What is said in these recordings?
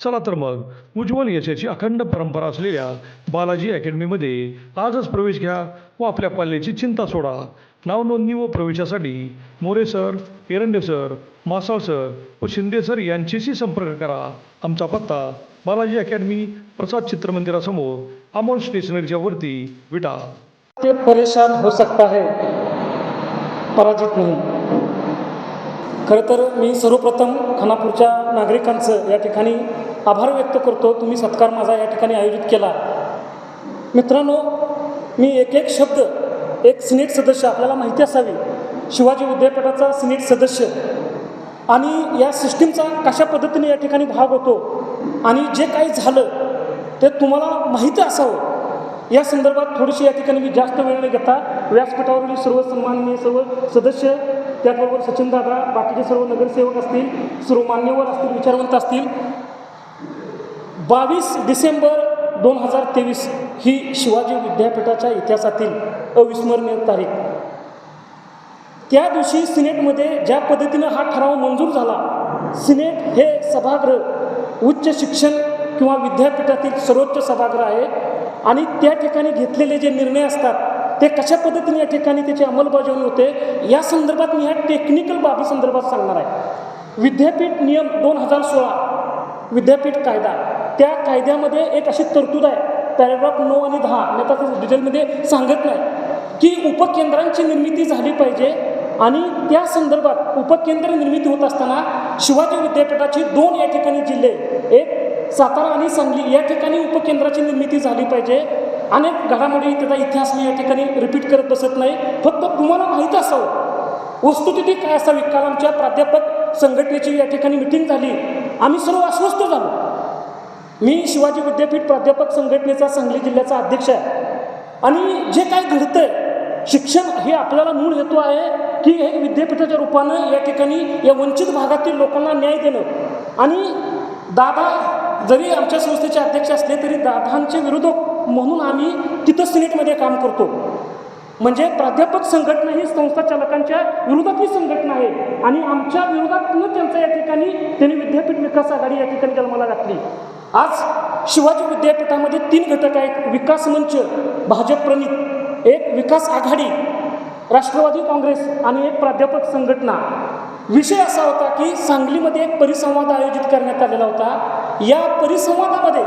चला तर मग उज्ज्वल यशाची अखंड परंपरा असलेल्या बालाजी अकॅडमीमध्ये आजच प्रवेश घ्या व आपल्या पाल्याची चिंता सोडा. नावनोंदणी व प्रवेशासाठी More sir Erande sir Masal sir व शिंदे सर यांच्याशी संपर्क करा. आमचा पत्ता बालाजी अकॅडमी प्रसाद चित्रमंदिरासमोर अमोल स्टेशनरीच्या वरती विटा. ते परेशान हो सकता है पराजित नाही. खरं तर मी सर्वप्रथम खानापूरच्या नागरिकांचं या ठिकाणी आभार व्यक्त करतो. तुम्ही सत्कार माझा या ठिकाणी आयोजित केला. मित्रांनो मी एक एक शब्द एक सिनेट सदस्य आपल्याला माहिती असावी. शिवाजी विद्यापीठाचा सिनेट सदस्य. आणि या सिस्टीमचा कशा पद्धतीने या ठिकाणी भाग होतो आणि जे काही झालं ते तुम्हाला माहिती असावं. या संदर्भात थोडीशी या ठिकाणी मी जास्त वेळ न घेता व्यासपीठावरील सर्व सन्माननीय सर्व सदस्य त्याचबरोबर सचिन दादा बाकीचे सर्व नगरसेवक असतील सर्व मान्यवर असतील विचारवंत असतील बावीस डिसेंबर दोन हजार तेवीस ही शिवाजी विद्यापीठाच्या इतिहासातील अविस्मरणीय तारीख. त्या दिवशी सिनेटमध्ये ज्या पद्धतीनं हा ठराव मंजूर झाला सिनेट हे सभागृह उच्च शिक्षण किंवा विद्यापीठातील सर्वोच्च सभागृह आहे आणि त्या ठिकाणी घेतलेले जे निर्णय असतात ते कशा पद्धतीने या ठिकाणी त्याची अंमलबजावणी होते? या संदर्भात मी ह्या टेक्निकल बाबी संदर्भात सांगणार आहे. विद्यापीठ नियम दोन हजार सोळा विद्यापीठ कायदा. त्या कायद्यामध्ये एक अशी तरतूद आहे पॅराग्राफ नऊ आणि दहा. मी आता डिटेलमध्ये सांगत नाही. की उपकेंद्रांची निर्मिती झाली पाहिजे आणि त्या संदर्भात उपकेंद्र निर्मिती होत असताना शिवाजी विद्यापीठाची दोन या ठिकाणी जिल्हे एक सातारा आणि सांगली या ठिकाणी उपकेंद्राची निर्मिती झाली पाहिजे. अनेक घडामोडी त्याचा इतिहास मी या ठिकाणी रिपीट करत बसत नाही. फक्त तुम्हाला माहीत असावं वस्तुस्थिती काय असावी? काल आमच्या प्राध्यापक संघटनेची या ठिकाणी मिटिंग झाली. आम्ही सर्व अस्वस्थ झालो. मी शिवाजी विद्यापीठ प्राध्यापक संघटनेचा सांगली जिल्ह्याचा अध्यक्ष आहे. आणि जे काय घडतंय शिक्षण हे आपल्याला मूळ हेतू आहे की हे विद्यापीठाच्या रूपानं या ठिकाणी या वंचित भागातील लोकांना न्याय देणं. आणि दादा जरी आमच्या संस्थेचे अध्यक्ष असले तरी दादांचे विरोधक म्हणून आम्ही तिथं सिनेटमध्ये काम करतो. म्हणजे प्राध्यापक संघटना ही संस्था चालकांच्या विरोधातली संघटना आहे. आणि आमच्या विरोधातून त्यांचं या ठिकाणी त्यांनी विद्यापीठ विकास आघाडी या ठिकाणी जन्माला घातली. आज शिवाजी विद्यापीठामध्ये तीन घटक आहेत. विकास मंच भाजप प्रणित एक विकास आघाडी राष्ट्रवादी काँग्रेस आणि एक प्राध्यापक संघटना. विषय असा होता की सांगलीमध्ये एक परिसंवाद आयोजित करण्यात आलेला होता. या परिसंवादामध्ये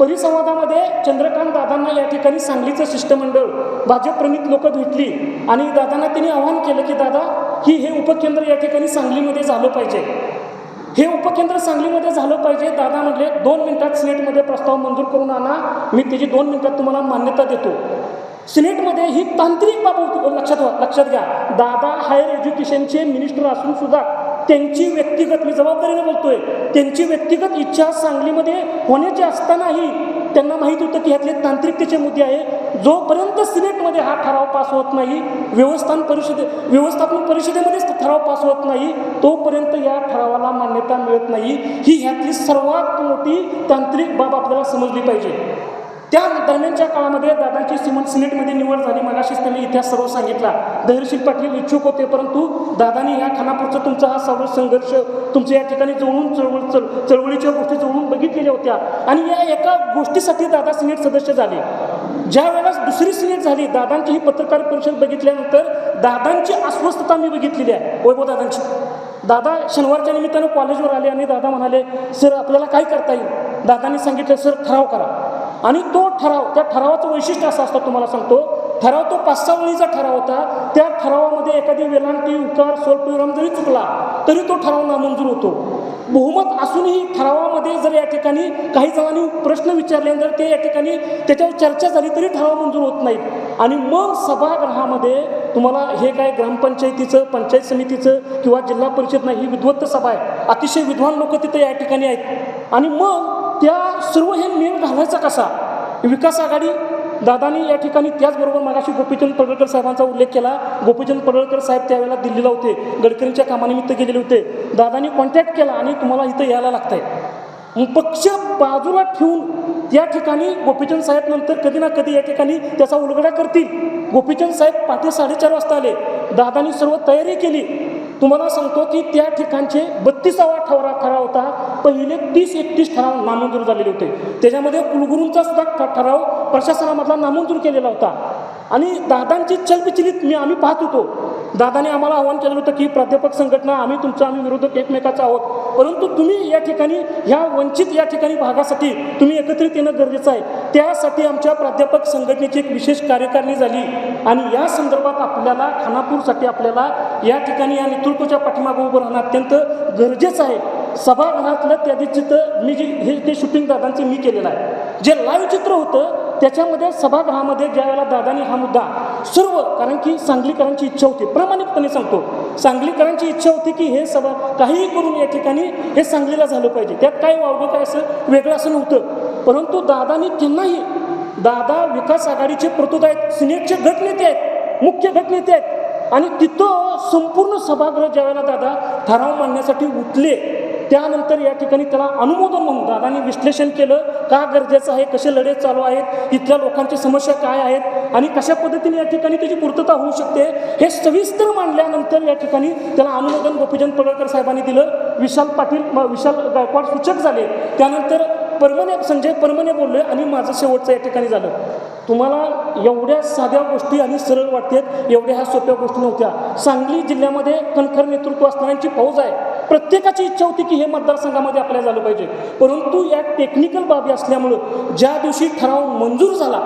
परिसंवादामध्ये चंद्रकांत दादांना या ठिकाणी सांगलीचं शिष्टमंडळ भाजपप्रणित लोक भेटली आणि दादांना त्यांनी आवाहन केलं की दादा ही हे उपकेंद्र या ठिकाणी सांगलीमध्ये झालं पाहिजे. हे उपकेंद्र सांगलीमध्ये झालं पाहिजे. दादा म्हटले दोन मिनिटात सिनेटमध्ये प्रस्ताव मंजूर करून आणा. मी त्याची दोन मिनिटात तुम्हाला मान्यता देतो. सिनेटमध्ये ही तांत्रिक बाब लक्षात लक्षात घ्या. दादा हायर एज्युकेशनचे मिनिस्टर असून सुद्धा त्यांची व्यक्तिगत मी जबाबदारीने बोलतोय त्यांची व्यक्तिगत इच्छा सांगलीमध्ये होण्याची असतानाही त्यांना माहीत होतं की ह्यातले तांत्रिकतेचे मुद्दे आहे. जोपर्यंत सिनेटमध्ये हा ठराव पास होत नाही व्यवस्थान परिषदे व्यवस्थापन परिषदेमध्येच ठराव पास होत नाही तोपर्यंत या ठरावाला मान्यता मिळत नाही. ही ह्यातली सर्वात मोठी तांत्रिक बाब आपल्याला समजली पाहिजे. त्या दरम्यानच्या काळामध्ये दादांची सिमेंट सिनेटमध्ये निवड झाली. मगाशीच त्यांनी इतिहास सर्व सांगितला. धैर्यशील पाटील इच्छुक होते परंतु दादांनी या खानापूरचा तुमचा हा सर्व संघर्ष तुमच्या या ठिकाणी जवळून चळवळ चळ चळवळीच्या गोष्टी जवळून बघितलेल्या होत्या. आणि या एका गोष्टीसाठी दादा सिनेट सदस्य झाले. ज्या वेळेस दुसरी सिनेट झाली दादांची ही पत्रकार परिषद बघितल्यानंतर दादांची अस्वस्थता मी बघितलेली आहे वैभव दादांची. दादा शनिवारच्या निमित्तानं कॉलेजवर आले आणि दादा म्हणाले सर आपल्याला काय करता येईल? दादांनी सांगितलं सर ठराव करा. आणि तो ठराव त्या ठरावाचं वैशिष्ट्य असं असतं तुम्हाला सांगतो ठराव तो पाच सहा वेळीचा ठराव होता त्या ठरावामध्ये एखादी वेलांटी उकार स्वल्पविराम जरी चुकला तरी तो ठराव नामंजूर होतो. बहुमत असूनही ठरावामध्ये जर या ठिकाणी काही जणांनी प्रश्न विचारले जर ते या ठिकाणी त्याच्यावर चर्चा झाली तरी ठराव मंजूर होत नाहीत. आणि मग सभागृहामध्ये तुम्हाला हे काय ग्रामपंचायतीचं पंचायत समितीचं किंवा जिल्हा परिषद नाही ही विद्वत्त सभा आहे. अतिशय विद्वान लोक तिथे या ठिकाणी आहेत. आणि मग त्या सर्व हे मेळ घालायचा कसा? विकास आघाडी दादानी या ठिकाणी त्याचबरोबर मगाशी गोपीचंद पडळकर साहेबांचा उल्लेख केला. गोपीचंद पडळकर साहेब त्यावेळेला दिल्लीला होते. गडकरींच्या कामानिमित्त गेलेले होते. दादानी कॉन्टॅक्ट केला आणि तुम्हाला इथं यायला लागतंय. पक्ष बाजूला ठेवून या ठिकाणी गोपीचंद साहेब नंतर कधी ना कधी या ठिकाणी त्याचा उलगडा करतील. गोपीचंद साहेब पाठी साडेचार वाजता आले. दादानी सर्व तयारी केली. तुम्हाला सांगतो की त्या ठिकाणचे बत्तीसावा ठराव ठराव होता. पहिले तीस एकतीस ठराव नामंजूर झालेले होते. त्याच्यामध्ये कुलगुरूंचा सुद्धा ठराव प्रशासनामधला नामंजूर केलेला होता. आणि दादांची चलबिचलित मी आम्ही पाहत होतो. दादाने आम्हाला आव्हान केलं होतं की प्राध्यापक संघटना आम्ही तुमचा आम्ही विरोधक एकमेकाचा आहोत. परंतु तुम्ही या ठिकाणी ह्या वंचित या ठिकाणी भागासाठी तुम्ही एकत्रित येणं गरजेचं आहे. त्यासाठी आमच्या प्राध्यापक संघटनेची एक विशेष कार्यकारिणी झाली. आणि या संदर्भात आपल्याला खानापूरसाठी आपल्याला या ठिकाणी या नेतृत्वाच्या पाठीमागं उभं राहणं अत्यंत गरजेचं आहे. सभागृहातलं त्या चित्र मी जे हे ते शूटिंग दादांचं मी केलेलं आहे. जे लाईव्ह चित्र होतं त्याच्यामध्ये सभागृहामध्ये ज्या वेळेला दादानी हा मुद्दा सर्व कारण की सांगलीकरांची इच्छा होती. प्रामाणिकपणे सांगतो. सांगलीकरांची इच्छा होती की हे सभा काहीही करून या ठिकाणी हे सांगलीला झालं पाहिजे. त्यात काय वावगं काय असं वेगळं असं नव्हतं. परंतु दादानी त्यांनाही दादा विकास आघाडीचे प्रतुत आहेत सिनेटचे गटनेते आहेत मुख्य गटनेते आहेत. आणि तिथं संपूर्ण सभागृह ज्यावेळेला दादा ठराव मांडण्यासाठी उठले त्यानंतर या ठिकाणी त्याला अनुमोदन म्हणून दादांनी विश्लेषण केलं का गरजेचं आहे कसे लढे चालू आहेत इथल्या लोकांच्या समस्या काय आहेत आणि कशा पद्धतीने या ठिकाणी त्याची पूर्तता होऊ शकते हे सविस्तर मांडल्यानंतर या ठिकाणी त्याला अनुमोदन गोपीचंद पडळकर साहेबांनी दिलं. विशाल पाटील विशाल गायकवाड सूचक झाले. त्यानंतर परमने संजय परमने बोलले आणि माझं शेवटचं या ठिकाणी झालं. तुम्हाला एवढ्या साध्या गोष्टी आणि सरळ वाटतात एवढ्या ह्या सोप्या गोष्टी नव्हत्या. सांगली जिल्ह्यामध्ये कणखर नेतृत्व असणाऱ्यांची फौज आहे. प्रत्येकाची इच्छा होती की हे मतदारसंघामध्ये आपल्या झालं पाहिजे. परंतु या टेक्निकल बाबी असल्यामुळं ज्या दिवशी ठराव मंजूर झाला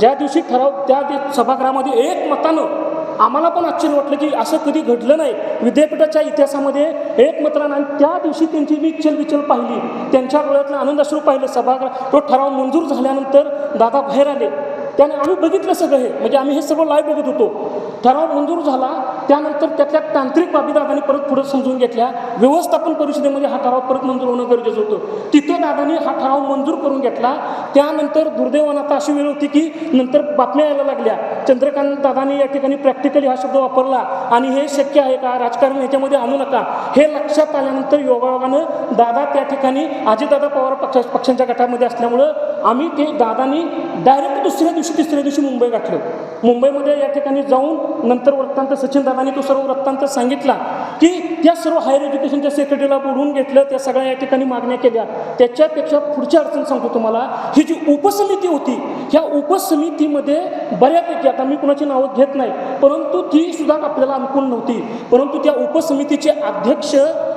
ज्या दिवशी ठराव त्या सभागृहामध्ये एक मतानं आम्हाला पण आश्चर्य वाटलं की असं कधी घडलं नाही. विद्यापीठाच्या इतिहासामध्ये एक मतानं आणि त्या दिवशी त्यांची मी विचल पाहिली. त्यांच्या डोळ्यातलं आनंदाश्रू पाहिलं. सभागृह तो ठराव मंजूर झाल्यानंतर दादा बाहेर आले. त्याने आम्ही बघितलं सगळं हे. म्हणजे आम्ही हे सगळं लाईव्ह बघत होतो. ठराव मंजूर झाला त्यानंतर त्यातल्या तांत्रिक बाबी दादांनी परत पुढे समजून घेतल्या. व्यवस्थापन परिषदेमध्ये हा ठराव परत मंजूर होणं गरजेचं होतं. तिथे दादांनी हा ठराव मंजूर करून घेतला. त्यानंतर दुर्दैवानं आता अशी वेळ होती की नंतर बातम्या यायला लागल्या. चंद्रकांत दादांनी या ठिकाणी प्रॅक्टिकली हा शब्द वापरला. आणि हे शक्य आहे का? राजकारण ह्याच्यामध्ये आणू नका. हे लक्षात आल्यानंतर योगायोगानं दादा त्या ठिकाणी अजितदादा पवार पक्ष पक्षांच्या गटामध्ये असल्यामुळं आम्ही ते दादांनी डायरेक्ट दुसऱ्या दिवशी तिसऱ्या दिवशी मुंबई गाठलं मुंबईमध्ये या ठिकाणी जाऊन नंतर वृत्तांत सचिन दादा साहेबांनी तो सर्व वृत्तांत सांगितला. की त्या सर्व हायर एज्युकेशनच्या सेक्रेटरीला बोलवून घेतलं त्या सगळ्या या ठिकाणी मागण्या केल्या. त्याच्यापेक्षा पुढची अडचण सांगतो तुम्हाला ही जी उपसमिती होती ह्या उपसमितीमध्ये बऱ्यापैकी आता मी कुणाची नावं घेत नाही परंतु ती सुद्धा आपल्याला अनुकूल नव्हती. परंतु त्या उपसमितीचे अध्यक्ष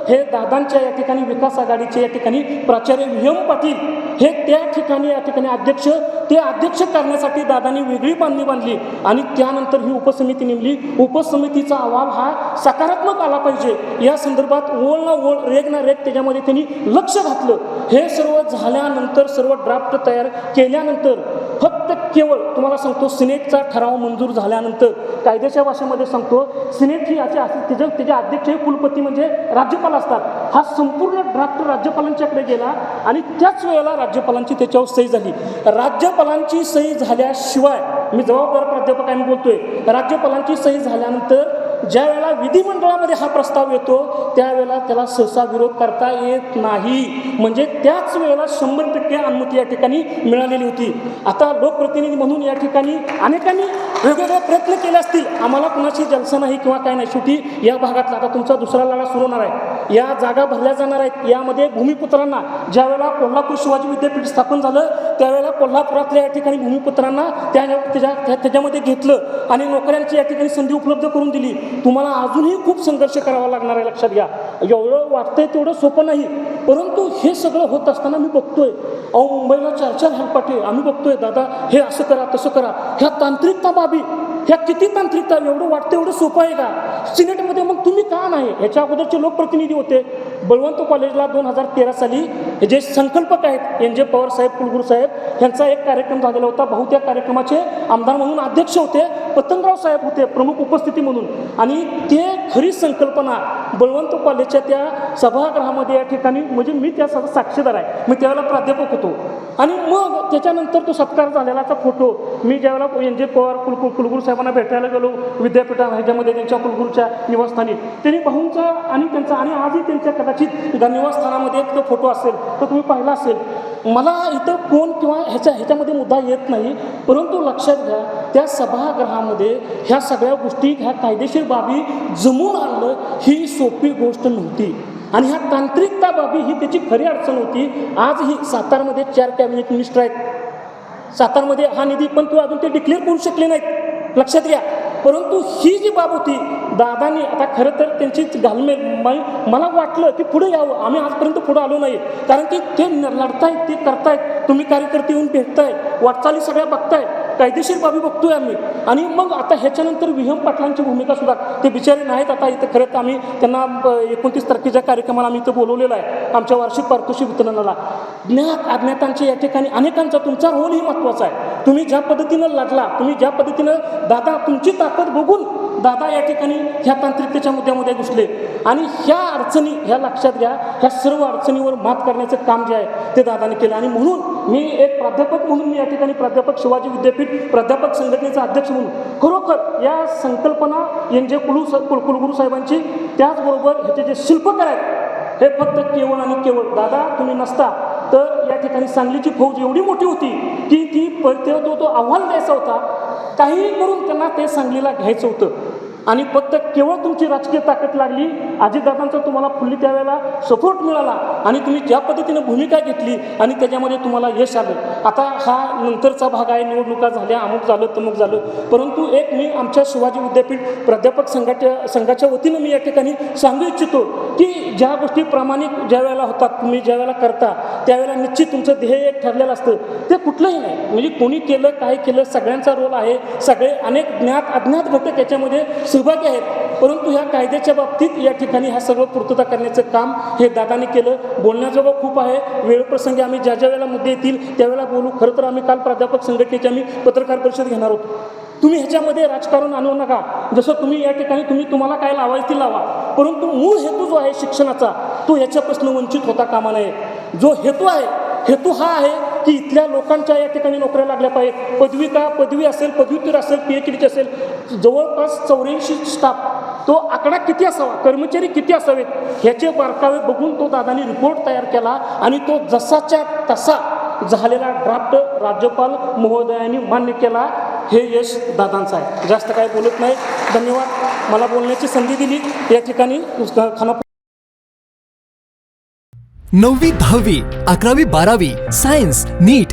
हे दादांच्या या ठिकाणी विकास आघाडीचे या ठिकाणी प्राचार्य व्ही पाटील हे त्या ठिकाणी या ठिकाणी अध्यक्ष ते अध्यक्ष करण्यासाठी दादांनी वेगळी बांधणी बांधली आणि त्यानंतर ही उपसमिती नेमली उपसमितीचा अहवाल हा सकारात्मक आला पाहिजे. या संदर्भात ओळ ना ओळ रेग ना रेग त्याच्यामध्ये त्यांनी लक्ष घातलं. हे सर्व झाल्यानंतर सर्व ड्राफ्ट तयार केल्यानंतर फक्त केवळ तुम्हाला सांगतो सिनेटचा ठराव मंजूर झाल्यानंतर कायद्याच्या भाषेमध्ये सांगतो सिनेट ही याचे असे त्याचे त्याचे अध्यक्ष हे कुलपती म्हणजे राज्यपाल असतात. हा संपूर्ण ड्राफ्ट राज्यपालांच्याकडे गेला आणि त्याच वेळेला राज्यपालांची त्याच्यावर सही झाली. राज्यपालांची सही झाल्याशिवाय मी जबाबदार प्राध्यापक आहे मी बोलतोय राज्यपालांची सही झाल्यानंतर ज्या वेळेला विधिमंडळामध्ये हा प्रस्ताव येतो त्यावेळेला त्याला सहसा विरोध करता येत नाही. म्हणजे त्याच वेळेला शंभर टक्के अनुमती या ठिकाणी मिळालेली होती. आता लोकप्रतिनिधी म्हणून या ठिकाणी अनेकांनी वेगवेगळे प्रयत्न केले असतील. आम्हाला कुणाची जलसा नाही किंवा काय नाही. शेवटी या भागातला आता तुमचा दुसरा लढा सुरू होणार आहे. या जागा भरल्या जाणार आहेत. यामध्ये भूमिपुत्रांना ज्या वेळेला कोल्हापूर शिवाजी विद्यापीठ स्थापन झालं त्यावेळेला कोल्हापुरातल्या या ठिकाणी भूमिपुत्रांना त्या त्याच्या त्याच्यामध्ये घेतलं आणि नोकऱ्यांची या ठिकाणी संधी उपलब्ध करून दिली. तुम्हाला अजूनही खूप संघर्ष करावा लागणार आहे लक्षात घ्या. एवढं वाटतंय तेवढं सोपं नाही. परंतु हे सगळं होत असताना मी बघतोय अहो मुंबईला चार चार हेलपाटे आम्ही बघतोय दादा हे असं करा तसं करा. ह्या तांत्रिकता बाबी ह्या किती तांत्रिकता एवढं वाटतं एवढं सोपं आहे का? सिनेटमध्ये मग तुम्ही का नाही? ह्याच्या अगोदरचे लोकप्रतिनिधी होते. बलवंत कॉलेजला दोन हजार तेरा साली हे जे संकल्पक आहेत एन जे पवार साहेब कुलगुरू साहेब यांचा एक कार्यक्रम झालेला होता. बहु त्या कार्यक्रमाचे आमदार म्हणून अध्यक्ष होते. पतंगराव साहेब होते प्रमुख उपस्थिती म्हणून. आणि ते खरी संकल्पना बळवंत कॉलेजच्या त्या सभागृहामध्ये या ठिकाणी म्हणजे मी त्या सा- साक्षीदार आहे. मी त्यावेळेला प्राध्यापक होतो. आणि मग त्याच्यानंतर तो सत्कार झालेलाचा फोटो मी ज्यावेळेला एन जे पवार कुलकुल कुलगुरू साहेबांना भेटायला गेलो विद्यापीठा ह्याच्यामध्ये त्यांच्या कुलगुरूच्या निवासस्थानी त्यांनी भाऊंचा आणि त्यांचा आणि आजही त्यांच्या कदाचित निवासस्थानामध्ये एक तो फोटो असेल तो तुम्ही पाहिला असेल. मला इथं कोण किंवा ह्याच्या ह्याच्यामध्ये मुद्दा येत नाही परंतु लक्षात घ्या त्या सभागृहामध्ये ह्या सगळ्या गोष्टी ह्या कायदेशीर बाबी जमून आणणं ही सोपी गोष्ट नव्हती. आणि ह्या तांत्रिकता बाबी ही त्याची खरी अडचण होती. आजही सातारमध्ये चार कॅबिनेट मिनिस्टर आहेत. सातारमध्ये हा निधी पण तो अजून ते डिक्लेअर करू शकले नाहीत. लक्षात घ्या. परंतु ही जी बाब होती दादानी आता खरं तर त्यांची घालमेल मला वाटलं की पुढे यावं. आम्ही आजपर्यंत पुढे आलो नाही. कारण की ते न- लढतायत ते करतायत. तुम्ही कार्यकर्ते येऊन भेटताय वाटचाली सगळ्या बघताय कायदेशीर बाबी बघतोय आम्ही. आणि मग आता ह्याच्यानंतर विहम पाटलांची भूमिका सुद्धा ते बिचारे नाहीत आता इथं खरं तर आम्ही त्यांना एकोणतीस तारखेच्या कार्यक्रमाला आम्ही इथं बोलवलेलं आहे आमच्या वार्षिक पारितोषिक वितरणाला. ज्ञात अज्ञातांच्या या ठिकाणी अनेकांचा तुमचा रोलही महत्त्वाचा आहे. तुम्ही ज्या पद्धतीनं लढला तुम्ही ज्या पद्धतीनं दादा तुमची ताकद बघून दादा या ठिकाणी ह्या तांत्रिकतेच्या मुद्द्यामध्ये घुसले. आणि ह्या अडचणी ह्या लक्षात घ्या ह्या सर्व अडचणीवर मात करण्याचं काम जे आहे ते दादाने केलं. आणि म्हणून मी एक प्राध्यापक म्हणून मी या ठिकाणी प्राध्यापक शिवाजी विद्यापीठ प्राध्यापक संघटनेचा अध्यक्ष म्हणून खरोखर या संकल्पना एन जे कुलू कुल कुलगुरू साहेबांची त्याचबरोबर ह्याचे जे शिल्पकार आहेत हे फक्त केवळ आणि केवळ दादा तुम्ही नसता तर या ठिकाणी सांगलीची फौज एवढी मोठी होती की ती परत तो तो आव्हान द्यायचा होता काहीही करून त्यांना ते सांगलीला घ्यायचं होतं. आणि फक्त केवळ तुमची राजकीय ताकद लागली अजितदादांचा तुम्हाला फुल्ली त्यावेळेला सपोर्ट मिळाला आणि तुम्ही ज्या पद्धतीने भूमिका घेतली आणि त्याच्यामध्ये तुम्हाला यश आलं. आता हा नंतरचा भाग आहे निवडणुका झाल्या अमुक झालं तमुक झालं. परंतु एक मी आमच्या शिवाजी विद्यापीठ प्राध्यापक संघाच्या संघाच्या वतीनं मी या ठिकाणी सांगू इच्छितो की ज्या गोष्टी प्रामाणिक ज्या वेळेला होतात तुम्ही ज्या वेळेला करता त्यावेळेला निश्चित तुमचं ध्येय एक ठरलेलं असतं. ते कुठलंही नाही. म्हणजे कोणी केलं काय केलं सगळ्यांचा रोल आहे. सगळे अनेक ज्ञात अज्ञात घटक याच्यामध्ये सहभागी आहेत. परंतु ह्या कायद्याच्या बाबतीत या ठिकाणी हा सर्व पूर्तता करण्याचं काम हे दादाने केलं. बोलण्याजोगं खूप आहे. वेळप्रसंगी आम्ही ज्या ज्या वेळेला मुद्दे येतील त्यावेळेला बोलू. खरं तर आम्ही काल प्राध्यापक संघटनेची आम्ही पत्रकार परिषद घेणार होतो. तुम्ही ह्याच्यामध्ये राजकारण आणू नका. जसं तुम्ही या ठिकाणी तुम्ही तुम्हाला काय लावायचं ती लावा. परंतु मूळ हेतू जो आहे शिक्षणाचा तो ह्याच्यापासून वंचित होता कामा नये. जो हेतू आहे हेतू हा आहे की इथल्या लोकांच्या या ठिकाणी नोकऱ्या लागल्या पाहिजेत. पदवी का? पदवी असेल पदव्युत्तर असेल पी एच डीची असेल. जवळपास चौऱ्याऐंशी स्टाफ तो आकडा किती असावा? कर्मचारी किती असावेत? ह्याचे बारकावे बघून तो दादानी रिपोर्ट तयार केला आणि तो जसाच्या तसा झालेला ड्राफ्ट राज्यपाल महोदयांनी मान्य केला. हे यश दादांचं आहे. जास्त काय बोलत नाही. धन्यवाद. मला बोलण्याची संधी दिली. या ठिकाणी खाना नववी दहावी अकरावी बारावी science NEET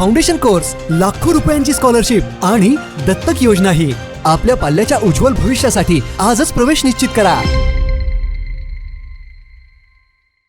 Foundation course लाखो रुपयांची स्कॉलरशिप आणि दत्तक योजना ही आपल्या पाल्याच्या उज्ज्वल भविष्यासाठी आजच प्रवेश निश्चित करा.